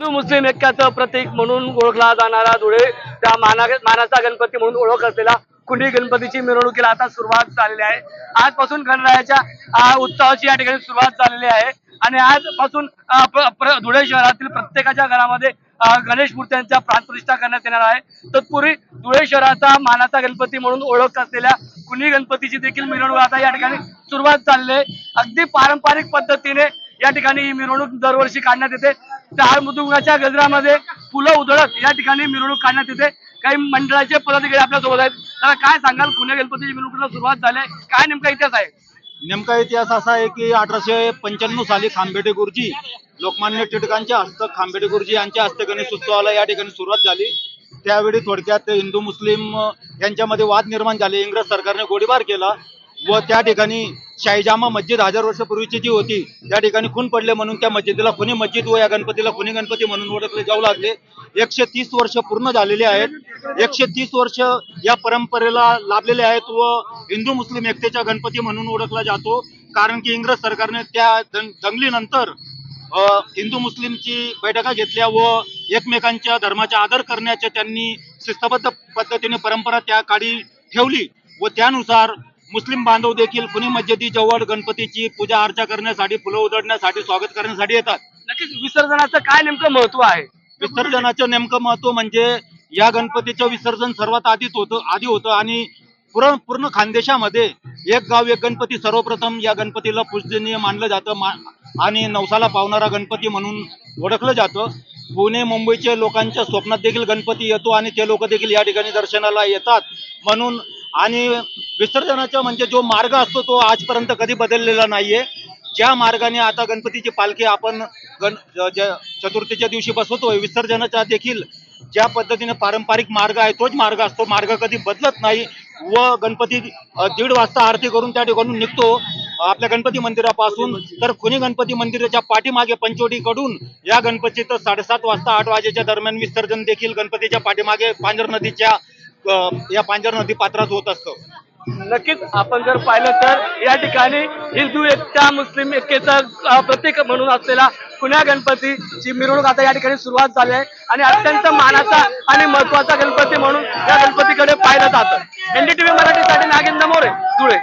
हिंदू मुस्लिम ऐक्याचं प्रतीक म्हणून ओळखला जाणारा धुळे त्या माना मानाचा गणपती म्हणून ओळख असलेला कुंडी गणपतीची मिरवणुकीला आता सुरुवात झालेली आहे. आजपासून गणरायाच्या उत्सवाची या ठिकाणी सुरुवात झालेली आहे. आणि आजपासून धुळे शहरातील प्रत्येकाच्या घरामध्ये गणेश मूर्त्यांच्या प्राणप्रतिष्ठा करण्यात येणार आहे. तत्पूर्वी धुळे शहराचा मानाचा गणपती म्हणून ओळख असलेल्या कुणी गणपतीची देखील मिरवणूक आता या ठिकाणी सुरुवात झालेली आहे. अगदी पारंपरिक पद्धतीने या ठिकाणी ही मिरवणूक दरवर्षी काढण्यात येते. त्या मृदुंगाच्या गजरामध्ये फुलं उधळत या ठिकाणी मिरवणूक काढण्यात येते. काही मंडळाचे पदाधिकारी आपल्यासोबत आहेत. त्याला काय सांगाल? पुणे गणपतीची मिरवणुकीला सुरुवात झाली आहे. काय नेमका इतिहास आहे? नेमका इतिहास असा आहे की अठराशे पंच्याण्णव साली खांबेटे गुरुजी लोकमान्य टिळकांच्या हस्तक खांबेटे गुरुजी यांच्या हस्ते गणेश उत्सवाला या ठिकाणी सुरुवात झाली. त्यावेळी थोडक्यात हिंदू मुस्लिम यांच्यामध्ये वाद निर्माण झाले. इंग्रज सरकारने गोळीबार केला व त्या ठिकाणी शाहीजामा मस्जिद हजार वर्षापूर्वीची जी होती त्या ठिकाणी खून पडले म्हणून त्या मस्जिदला खुनी मस्जिद व या गणपतीला खुनी गणपती म्हणून ओळखले जाऊ लागले. एकशे तीस वर्ष पूर्ण झालेली आहेत. एकशे तीस वर्ष या परंपरेला लाभलेले आहेत व हिंदू मुस्लिम एकतेच्या गणपती म्हणून ओळखला जातो. कारण की इंग्रज सरकारने त्या दंगलीनंतर हिंदू मुस्लिमची बैठका घेतल्या व एकमेकांच्या धर्माचा आदर करण्याच्या त्यांनी शिस्तबद्ध पद्धतीने परंपरा त्या काळी ठेवली व त्यानुसार मुस्लिम बांधव देखील कुणी मस्जिदी जवळ गणपतीची पूजा अर्चा करण्यासाठी फुलं उधळण्यासाठी स्वागत करण्यासाठी येतात. नक्कीच विसर्जनाचं काय नेमकं महत्त्व आहे? विसर्जनाचं नेमकं महत्त्व म्हणजे या गणपतीचं विसर्जन सर्वात आधीच होतं आधी होतं आणि पूर्ण पूर्ण खानदेशामध्ये एक गाव एक गणपती. सर्वप्रथम या गणपतीला पूजनीय मानलं जातं आणि नवसाला पावणारा गणपती म्हणून ओळखलं जातं. पुणे मुंबईच्या लोकांच्या स्वप्नात देखील गणपती येतो आणि ते लोक देखील या ठिकाणी दर्शनाला येतात. म्हणून आणि विसर्जनाचा म्हणजे जो मार्ग असतो तो आजपर्यंत कधी बदललेला नाहीये. ज्या मार्गाने आता गणपतीची पालखी आपण गण चतुर्थीच्या दिवशी बसवतोय विसर्जनाचा देखील ज्या पद्धतीने पारंपरिक मार्ग आहे तोच मार्ग असतो. मार्ग कधी बदलत नाही व गणपती दीड वाजता आरती करून त्या ठिकाणून निघतो. आपल्या गणपती मंदिरापासून. तर खुनी गणपती मंदिराच्या पाठीमागे पंचवटीकडून या गणपतीचं साडेसात वाजता आठ वाजेच्या दरम्यान विसर्जन देखील गणपतीच्या पाठीमागे पांजर नदीच्या या पांजर नदी पात्रात होत असतं. नक्कीच आपण जर पाहिलं तर या ठिकाणी हिंदू एकता मुस्लिम ऐक्याचं प्रतीक म्हणून असलेला पुण्या गणपतीची मिरवणूक आता या ठिकाणी सुरुवात झाली आहे आणि अत्यंत मानाचा आणि महत्त्वाचा गणपती म्हणून या गणपतीकडे पाहिलं जातं. एनडीटीव्ही मराठीसाठी नागेंद्र मोरे धुळे.